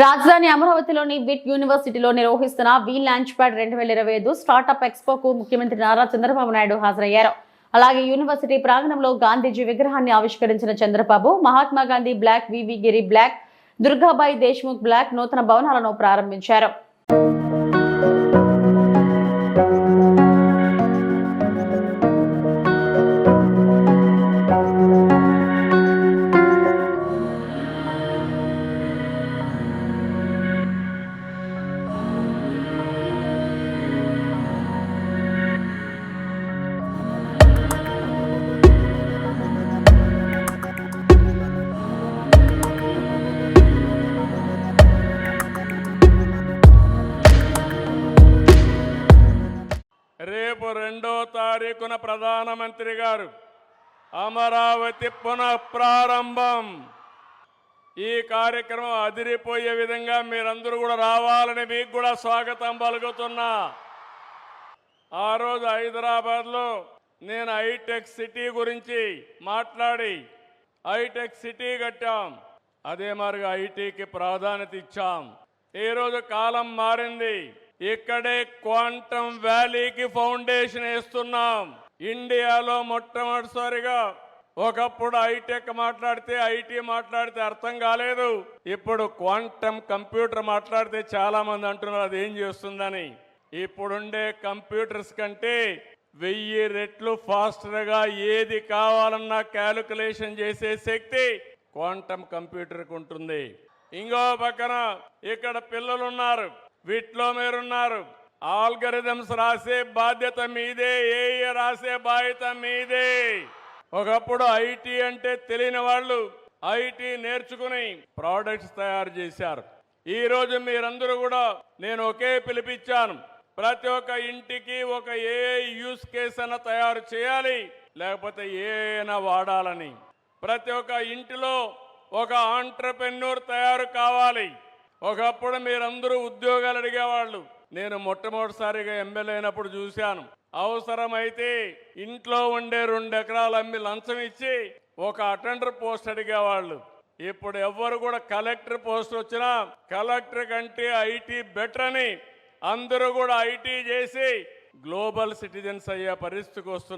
రాజధాని అమరావతిలోని విట్ యూనివర్సిటీలో నిర్వహిస్తున్న వి లాంచ్ ప్యాడ్ రెండు వేల ఇరవై ఐదు స్టార్టప్ ఎక్స్పోకు ముఖ్యమంత్రి నారా చంద్రబాబు నాయుడు హాజరయ్యారు. అలాగే యూనివర్సిటీ ప్రాంగణంలో గాంధీజీ విగ్రహాన్ని ఆవిష్కరించిన Chandrababu Mahatma Gandhi block VV Giri block Durgabai Deshmukh block నూతన భవనాలను ప్రారంభించారు. రేపు రెండో తారీఖున ప్రధానమంత్రి గారు అమరావతి పునఃప్రారంభం. ఈ కార్యక్రమం అదిరిపోయే విధంగా మీరందరూ కూడా రావాలని మీకు కూడా స్వాగతం పలుకుతున్నా. ఆ రోజు హైదరాబాద్లో నేను హైటెక్ సిటీ గురించి మాట్లాడి హైటెక్ సిటీ కట్టాం. అదే మరిగా ఐటీకి ప్రాధాన్యత ఇచ్చాం. ఈరోజు కాలం మారింది. ఇక్కడే క్వాంటమ్ వ్యాలీకి ఫౌండేషన్ వేస్తున్నాం. ఇండియాలో మొట్టమొదటిసారిగా ఒకప్పుడు హైటెక్ మాట్లాడితే ఐటీ మాట్లాడితే అర్థం కాలేదు. ఇప్పుడు క్వాంటమ్ కంప్యూటర్ మాట్లాడితే చాలా మంది అంటున్నారు అది ఏం చేస్తుందని? ఇప్పుడుండే కంప్యూటర్స్ కంటే వెయ్యి రెట్లు ఫాస్టర్గా ఏది కావాలన్నా క్యాలిక్యులేషన్ చేసే శక్తి క్వాంటమ్ కంప్యూటర్కి ఉంటుంది. ఇంకో పక్కన ఇక్కడ పిల్లలు ఉన్నారు వీటిలో మీరున్నారు. ఆల్గరిథమ్స్ రాసే బాధ్యత మీదే ఏ రాసే బాధ్యత మీదే. ఒకప్పుడు ఐటీ అంటే తెలియని వాళ్ళు ఐటీ నేర్చుకుని ప్రోడక్ట్స్ తయారు చేశారు. ఈ రోజు మీరందరూ కూడా నేను ఒకే పిలిపించాను. ప్రతి ఒక్క ఇంటికి ఒక ఏ యూస్ కేస్ అన్న తయారు చేయాలి లేకపోతే ఏనా వాడాలని. ప్రతి ఒక్క ఇంటిలో ఒక ఆంటర్ప్రెన్యూర్ తయారు కావాలి. ఒకప్పుడు మీరందరూ ఉద్యోగాలు అడిగేవాళ్ళు. నేను మొట్టమొదటిసారిగా ఎమ్మెల్యే అయినప్పుడు చూశాను. అవసరమైతే ఇంట్లో ఉండే రెండు ఎకరాలు అమ్మి లంచం ఇచ్చి ఒక అటెండర్ పోస్ట్ అడిగేవాళ్ళు. ఇప్పుడు ఎవ్వరు కూడా కలెక్టర్ పోస్ట్ వచ్చినా కలెక్టర్ కంటే ఐటీ బెటర్ అని అందరూ కూడా ఐటీ చేసి గ్లోబల్ సిటిజన్స్ అయ్యే పరిస్థితికి వస్తున్నారు.